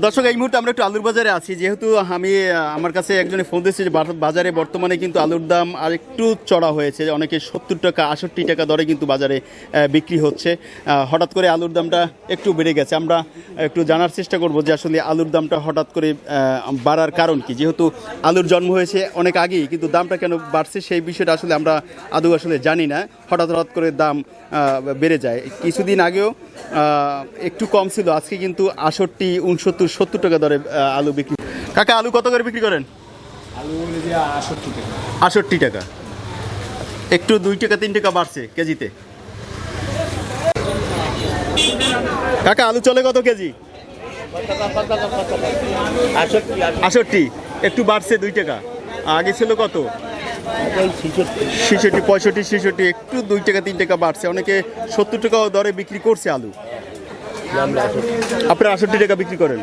দর্শক, এই মুহূর্তে আমরা একটু আলুর বাজারে আছি। যেহেতু আমি আমার কাছে একজনে ফোন দিয়েছে যে বাজারে বর্তমানে কিন্তু আলুর দাম আর একটু চড়া হয়েছে। অনেকে সত্তর টাকা, আষট্টি টাকা দরে কিন্তু বাজারে বিক্রি হচ্ছে। হঠাৎ করে আলুর দামটা একটু বেড়ে গেছে। আমরা একটু জানার চেষ্টা করব যে আসলে আলুর দামটা হঠাৎ করে বাড়ার কারণ কি? যেহেতু আলুর জন্ম হয়েছে অনেক আগেই, কিন্তু দামটা কেন বাড়ছে সেই বিষয়টা আসলে আমরা আদৌ আসলে জানি না। হঠাৎ হঠাৎ করে দাম বেড়ে যায়। কিছুদিন আগেও একটু কম ছিল। আজকে কিন্তু আষট্টি, উনসত্তর সত্তর টাকা দরে আলু বিক্রি। কাকা আলু কত করে বিক্রি করেন? আলু আষট্টি টাকা। আষট্টি টাকা। একটু দুই টাকা তিন টাকা বাড়ছে কেজিতে। কাকা আলু চলে কত কেজি? আষট্টি একটু বাড়ছে দুই টাকা। আগে ছিল কত? ছেষট্টি পঁয়ষট্টি ছেষট্টি একটু দুই টাকা তিন টাকা বাড়ছে। অনেকে সত্তর টাকা দরে বিক্রি করছে আলু। আপনারা আষট্টি টাকা বিক্রি করেন?